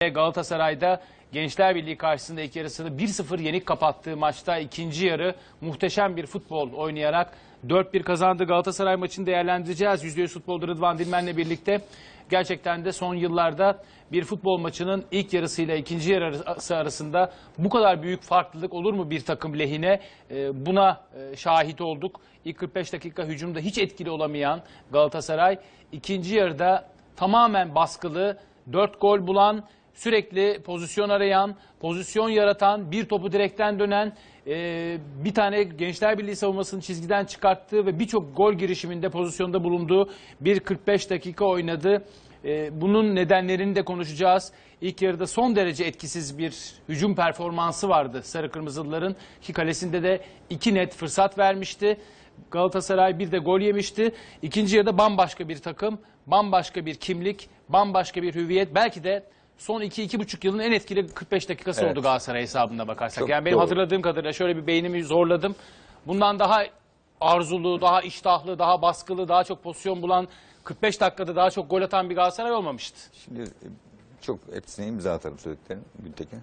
Galatasaray'da Gençler Birliği karşısında ilk yarısını 1-0 yenik kapattığı maçta ikinci yarı muhteşem bir futbol oynayarak 4-1 kazandı. Galatasaray maçını değerlendireceğiz. %100 futbolda Rıdvan Dilmen'le birlikte. Gerçekten de son yıllarda bir futbol maçının ilk yarısıyla ikinci yarısı arasında bu kadar büyük farklılık olur mu bir takım lehine? Ee, Buna e, şahit olduk. İlk 45 dakika hücumda hiç etkili olamayan Galatasaray ikinci yarıda tamamen baskılı, 4 gol bulan, sürekli pozisyon arayan, pozisyon yaratan, bir topu direkten dönen, e, bir tane Gençler Birliği savunmasını çizgiden çıkarttığı ve birçok gol girişiminde pozisyonda bulunduğu bir 45 dakika oynadı. E, bunun nedenlerini de konuşacağız. İlk yarıda son derece etkisiz bir hücum performansı vardı Sarı Kırmızılıların ki kalesinde de iki net fırsat vermişti. Galatasaray bir de gol yemişti. İkinci yarıda bambaşka bir takım, bambaşka bir kimlik, bambaşka bir hüviyet. Belki de son 2-2,5 yılın en etkili 45 dakikası Evet. oldu Galatasaray hesabında bakarsak. Çok yani benim doğru. hatırladığım kadarıyla şöyle bir beynimi zorladım. Bundan daha arzulu, daha iştahlı, daha baskılı, daha çok pozisyon bulan, 45 dakikada daha çok gol atan bir Galatasaray olmamıştı. Şimdi e, çok hepsine imza atarım söylediklerin Gültekin.